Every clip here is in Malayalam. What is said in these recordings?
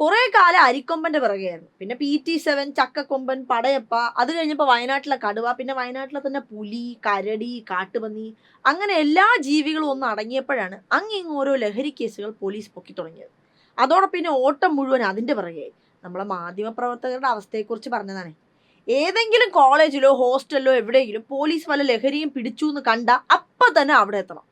കുറെ കാലം അരിക്കൊമ്പന്റെ പിറകെയായിരുന്നു. പിന്നെ P T seven Chakkakomban Padayappa അത് കഴിഞ്ഞപ്പോൾ വയനാട്ടിലെ കടുവ പിന്നെ വയനാട്ടിലെ തന്നെ പുലി കരടി കാട്ടുപന്നി അങ്ങനെ എല്ലാ ജീവികളും ഒന്ന് അടങ്ങിയപ്പോഴാണ് അങ്ങിങ് ഓരോ ലഹരി കേസുകൾ പോലീസ് പൊക്കി തുടങ്ങിയത്. അതോടെ പിന്നെ ഓട്ടം മുഴുവൻ അതിന്റെ പിറകെയായി. നമ്മളെ മാധ്യമപ്രവർത്തകരുടെ അവസ്ഥയെക്കുറിച്ച് പറഞ്ഞതാണ്. ഏതെങ്കിലും കോളേജിലോ ഹോസ്റ്റലിലോ എവിടെയെങ്കിലും പോലീസ് വല്ല ലഹരിയും പിടിച്ചു എന്ന് കണ്ട അപ്പം തന്നെ അവിടെ എത്തണം.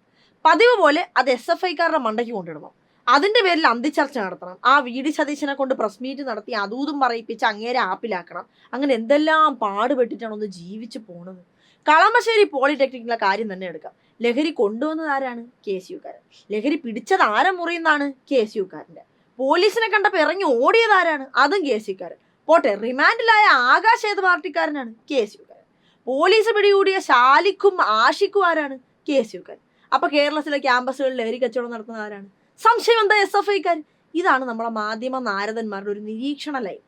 പതിവ് പോലെ അത് എസ് എഫ് ഐക്കാരുടെ മണ്ടയ്ക്ക് കൊണ്ടിടണം. അതിന്റെ പേരിൽ അന്തിച്ചർച്ച നടത്തണം. ആ വി ഡി സതീശനെ കൊണ്ട് പ്രസ് മീറ്റ് നടത്തി അതൂതും പറയിപ്പിച്ച് അങ്ങേരെ ആപ്പിലാക്കണം. അങ്ങനെ എന്തെല്ലാം പാടുപെട്ടിട്ടാണ് ഒന്ന് ജീവിച്ചു പോണത്? കളമശ്ശേരി പോളിടെക്നിക്കിലെ കാര്യം തന്നെ എടുക്കാം. ലഹരി കൊണ്ടുവന്നത് ആരാണ്? കെ എസ് യുക്കാരൻ. ലഹരി പിടിച്ചത് ആരെ മുറിയുന്നാണ് കെ എസ് യുക്കാരന്റെ. പോലീസിനെ കണ്ടപ്പോൾ ഇറങ്ങി ഓടിയത് ആരാണ്? അതും കെ എസ് യുക്കാരൻ. പോട്ടെ റിമാൻഡിലായ ആകാശ് ഏത് പാർട്ടിക്കാരനാണ്? കെ എസ് യുക്കാരൻ. പോലീസ് പിടികൂടിയ ശാലിക്കും ആഷിക്കും ആരാണ്? കെ എസ് യുക്കാരൻ. അപ്പൊ കേരളത്തിലെ ക്യാമ്പസുകളിൽ ലഹരി കച്ചവടം നടത്തുന്ന ആരാണ്? സംശയം എസ് എഫ് ഐക്കാർ ഇതാണ് നമ്മളെ മാധ്യമ നാരദന്മാരുടെ ഒരു നിരീക്ഷണ ലൈൻ.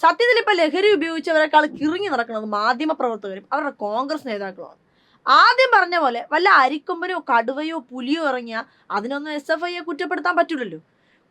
സത്യത്തിൽ ഇപ്പൊ ലഹരി ഉപയോഗിച്ചവരെക്കാൾ കിറങ്ങി നടക്കുന്നത് മാധ്യമ പ്രവർത്തകരും അവരുടെ കോൺഗ്രസ് നേതാക്കളുമാണ്. ആദ്യം പറഞ്ഞ പോലെ വല്ല അരിക്കൊമ്പനോ കടുവയോ പുലിയോ ഇറങ്ങിയാൽ അതിനൊന്നും എസ് എഫ് ഐയെ കുറ്റപ്പെടുത്താൻ പറ്റില്ലല്ലോ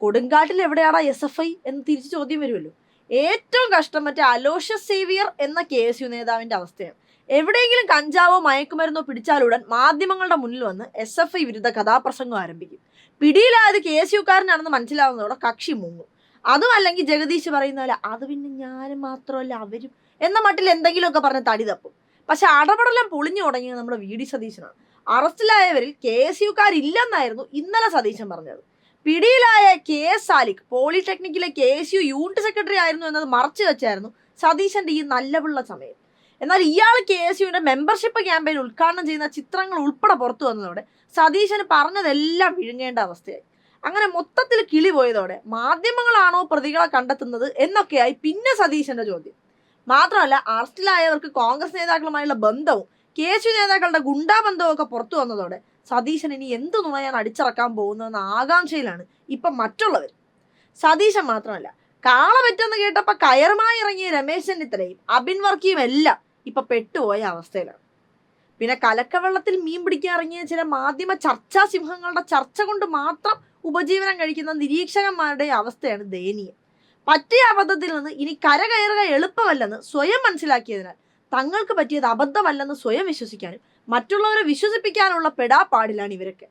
കൊടുങ്കാട്ടിൽ എവിടെയാടാ എസ് എഫ് ഐ എന്ന് തിരിച്ചു ചോദ്യം വരുമല്ലോ. ഏറ്റവും കഷ്ടം മറ്റേ അലോഷ്യസ് സേവിയർ എന്ന കെ എസ് യു നേതാവിന്റെ അവസ്ഥയാണ്. എവിടെയെങ്കിലും കഞ്ചാവോ മയക്കുമരുന്നോ പിടിച്ചാലുടൻ മാധ്യമങ്ങളുടെ മുന്നിൽ വന്ന് എസ് എഫ് ഐ വിരുദ്ധ കഥാപ്രസംഗം ആരംഭിക്കും. പിടിയിലായത് കെ എസ് യുക്കാരനാണെന്ന് മനസ്സിലാവുന്നതോടെ കക്ഷി മുങ്ങും. അതും അല്ലെങ്കിൽ ജഗദീഷ് പറയുന്ന പോലെ അത് പിന്നെ ഞാനും മാത്രമല്ല അവരും എന്ന മട്ടിൽ എന്തെങ്കിലുമൊക്കെ പറഞ്ഞ് തടി തപ്പും. പക്ഷെ അടപടലം പൊളിഞ്ഞു തുടങ്ങിയത് നമ്മുടെ വി ഡി സതീശനാണ്. അറസ്റ്റിലായവരിൽ കെ എസ് യുക്കാരില്ലെന്നായിരുന്നു ഇന്നലെ സതീശൻ പറഞ്ഞത്. പിടിയിലായ K S Salik പോളിടെക്നിക്കിലെ K S U unit secretary ആയിരുന്നു എന്നത് മറച്ചു വെച്ചായിരുന്നു സതീശന്റെ ഈ നല്ലവുള്ള സമയം. എന്നാൽ ഇയാൾ കെ എസ് യുവിന്റെ മെമ്പർഷിപ്പ് ക്യാമ്പയിൻ ഉദ്ഘാടനം ചെയ്യുന്ന ചിത്രങ്ങൾ ഉൾപ്പെടെ പുറത്തു വന്നതോടെ സതീശന് പറഞ്ഞതെല്ലാം വിഴുങ്ങേണ്ട അവസ്ഥയായി. അങ്ങനെ മൊത്തത്തിൽ കിളി പോയതോടെ മാധ്യമങ്ങളാണോ പ്രതികളെ കണ്ടെത്തുന്നത് എന്നൊക്കെയായി പിന്നെ സതീശന്റെ ചോദ്യം. മാത്രമല്ല അറസ്റ്റിലായവർക്ക് കോൺഗ്രസ് നേതാക്കളുമായുള്ള ബന്ധവും കെ എസ് യു നേതാക്കളുടെ ഗുണ്ടാബന്ധവും ഒക്കെ പുറത്തു വന്നതോടെ സതീശൻ ഇനി എന്ത് നുണയാണ് അടിച്ചിറക്കാൻ പോകുന്നതെന്ന ആകാംക്ഷയിലാണ് ഇപ്പം മറ്റുള്ളവർ. സതീശൻ മാത്രമല്ല കാള പറ്റെന്ന് കേട്ടപ്പോൾ കയറുമായി ഇറങ്ങിയ രമേശ് ചെന്നിത്തലയും അബിൻ വർക്കിയും എല്ലാം ഇപ്പൊ പെട്ടുപോയ അവസ്ഥയിലാണ്. പിന്നെ കലക്കവെള്ളത്തിൽ മീൻ പിടിക്കാൻ ഇറങ്ങിയ ചില മാധ്യമ ചർച്ചാ സിംഹങ്ങളുടെ ചർച്ച കൊണ്ട് മാത്രം ഉപജീവനം കഴിക്കുന്ന നിരീക്ഷകന്മാരുടെ അവസ്ഥയാണ് ദയനീയം. പറ്റിയ അബദ്ധത്തിൽ നിന്ന് ഇനി കര കരകയറുക എളുപ്പമല്ലെന്ന് സ്വയം മനസ്സിലാക്കിയതിനാൽ തങ്ങൾക്ക് പറ്റിയത് അബദ്ധമല്ലെന്ന് സ്വയം വിശ്വസിക്കാനും മറ്റുള്ളവരെ വിശ്വസിപ്പിക്കാനുള്ള പെടാപ്പാടിലാണ് ഇവരൊക്കെ.